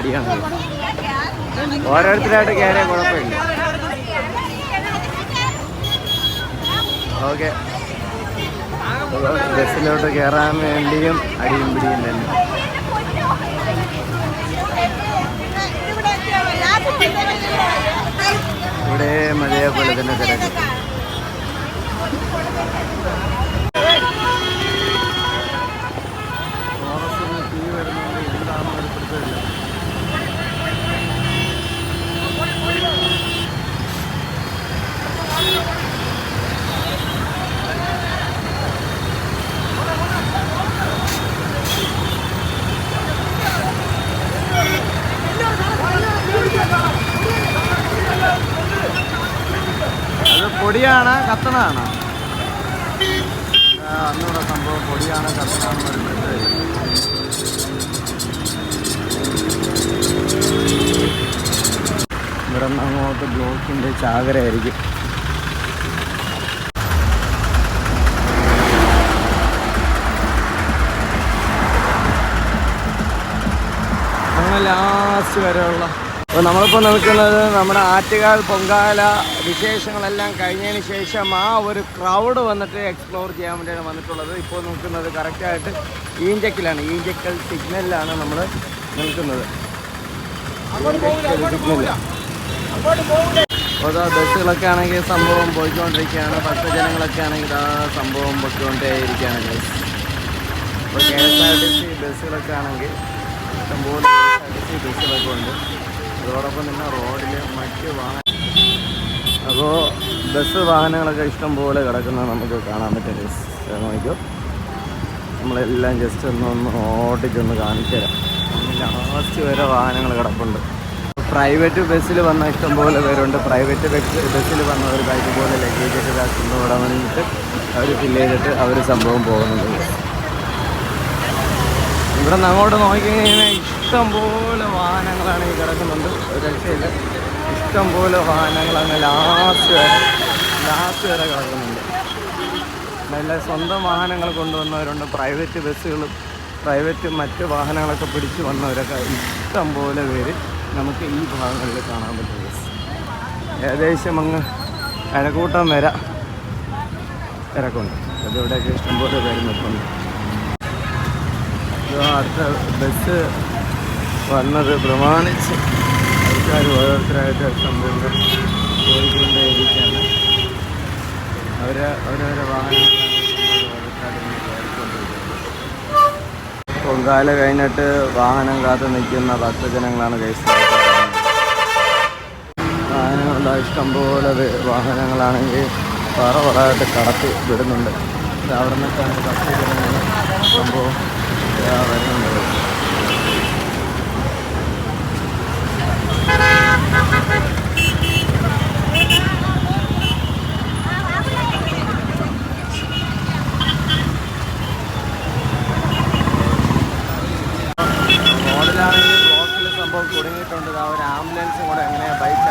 അടിയാണ് ഓരോരുത്തരായിട്ട് കയറിയ കുഴപ്പമില്ല. ഓക്കെ. ബസ്സിലോട്ട് കയറാൻ വേണ്ടിയും അടിയും പിടിയും തന്നെ. ഇവിടെ മഴയെപ്പോലെ തന്നെ തിരക്ക്. പൊടിയാണ് കത്തണാണ്. അന്നിവിടെ സംഭവം പൊടിയാണ് കത്തണാണെന്ന് പറയുന്നത് ഇവിടെ നിന്ന് അങ്ങോട്ട് ബ്ലോക്കിന്റെ ചാകരയായിരിക്കും. ലാസ്റ്റ് വരെയുള്ള അപ്പോൾ നമ്മളിപ്പോൾ നിൽക്കുന്നത് നമ്മുടെ ആറ്റുകാൽ പൊങ്കാല വിശേഷങ്ങളെല്ലാം കഴിഞ്ഞതിന് ശേഷം ആ ഒരു ക്രൗഡ് വന്നിട്ട് എക്സ്പ്ലോർ ചെയ്യാൻ വേണ്ടിയാണ് വന്നിട്ടുള്ളത്. ഇപ്പോൾ നിൽക്കുന്നത് കറക്റ്റായിട്ട് ഈഞ്ചക്കിലാണ്. ഈഞ്ചക്കൽ സിഗ്നലിലാണ് നമ്മൾ നിൽക്കുന്നത്. അപ്പോൾ ബസ്സുകളൊക്കെ ആണെങ്കിൽ സംഭവം പോയിക്കൊണ്ടിരിക്കുകയാണ്. ഭക്തജനങ്ങളൊക്കെ ആണെങ്കിൽ ആ സംഭവം പൊയ്ക്കൊണ്ടേയിരിക്കുകയാണ് guys. ഇപ്പോൾ K S R T C ബസ്സുകളൊക്കെ ആണെങ്കിൽ ഇഷ്ടംപോലെ K S R T C ബസ്സുകളൊക്കെ ഉണ്ട്. അതോടൊപ്പം തന്നെ റോഡിൽ മറ്റ് വാഹന അപ്പോൾ ബസ് വാഹനങ്ങളൊക്കെ ഇഷ്ടംപോലെ കിടക്കുന്നത് നമുക്ക് കാണാൻ പറ്റും. നോക്കൂ നമ്മളെല്ലാം ജസ്റ്റ് ഒന്ന് ഒന്ന് ഓടിച്ചൊന്ന് കാണിച്ചുതരാം ലാസ്റ്റ് വരെ വാഹനങ്ങൾ കിടപ്പുണ്ട്. പ്രൈവറ്റ് ബസ്സിൽ വന്ന ഇഷ്ടംപോലെ പേരുണ്ട്. പ്രൈവറ്റ് ബസ്സിൽ വന്ന ഒരു ബൈക്ക് ലഗേജ് ലഗേജൊക്കെ ഇതാക്കുന്നു ഇവിടെ വന്നിട്ട് അവർ ഫില്ല് ചെയ്തിട്ട് അവർ സംഭവം പോകുന്നുണ്ട്. ഇവിടെ നിന്ന് അങ്ങോട്ട് നോക്കിക്കഴിഞ്ഞാൽ ഇഷ്ടംപോലെ വാഹനങ്ങളാണ് ഈ കിടക്കുന്നുണ്ട്. ഒരു രക്ഷയില്ല. ഇഷ്ടംപോലെ വാഹനങ്ങളാണ് ലാസ്റ്റ് വരെ ലാസ്റ്റ് വരെ കിടക്കുന്നുണ്ട്. നല്ല സ്വന്തം വാഹനങ്ങൾ കൊണ്ടുവന്നവരുണ്ട്. പ്രൈവറ്റ് ബസ്സുകളും പ്രൈവറ്റ് മറ്റ് വാഹനങ്ങളൊക്കെ പിടിച്ച് വന്നവരൊക്കെ ഇഷ്ടംപോലെ പേര് നമുക്ക് ഈ ഭാഗങ്ങളിൽ കാണാൻ പറ്റും. ഏകദേശം അങ്ങ് കഴക്കൂട്ടം വരെ തിരക്കുണ്ട്. അതിവിടെയൊക്കെ ഇഷ്ടംപോലെ പേര് നിൽക്കുന്നുണ്ട് അടുത്ത ബസ് വന്നത് പ്രമാണിച്ച് ആൾക്കാർ ഓരോരുത്തരായിട്ട് സംരംഭം പോയിക്കൊണ്ടേയിരിക്കുകയാണ് അവർ അവരവരെ വാഹനങ്ങളാണ് പൊങ്കാല കഴിഞ്ഞിട്ട് വാഹനം കാത്തു നിൽക്കുന്ന ഭക്തജനങ്ങളാണ് കേസ് വാഹനങ്ങളുണ്ട് ഇഷ്ടംപോലെ പോലെ വാഹനങ്ങളാണെങ്കിൽ പറ പറയായിട്ട് കടത്തി വിടുന്നുണ്ട്. വരുന്നത് അവിടെ നിന്നൊക്കെയാണ് ബസ് സംഭവം വരുന്നത് റോഡിലാണെങ്കിൽ ബ്ലോക്കിൽ സംഭവം കുടുങ്ങിയിട്ടുണ്ട് ആ ഒരു ആംബുലൻസും കൂടെ എങ്ങനെ ബൈക്ക്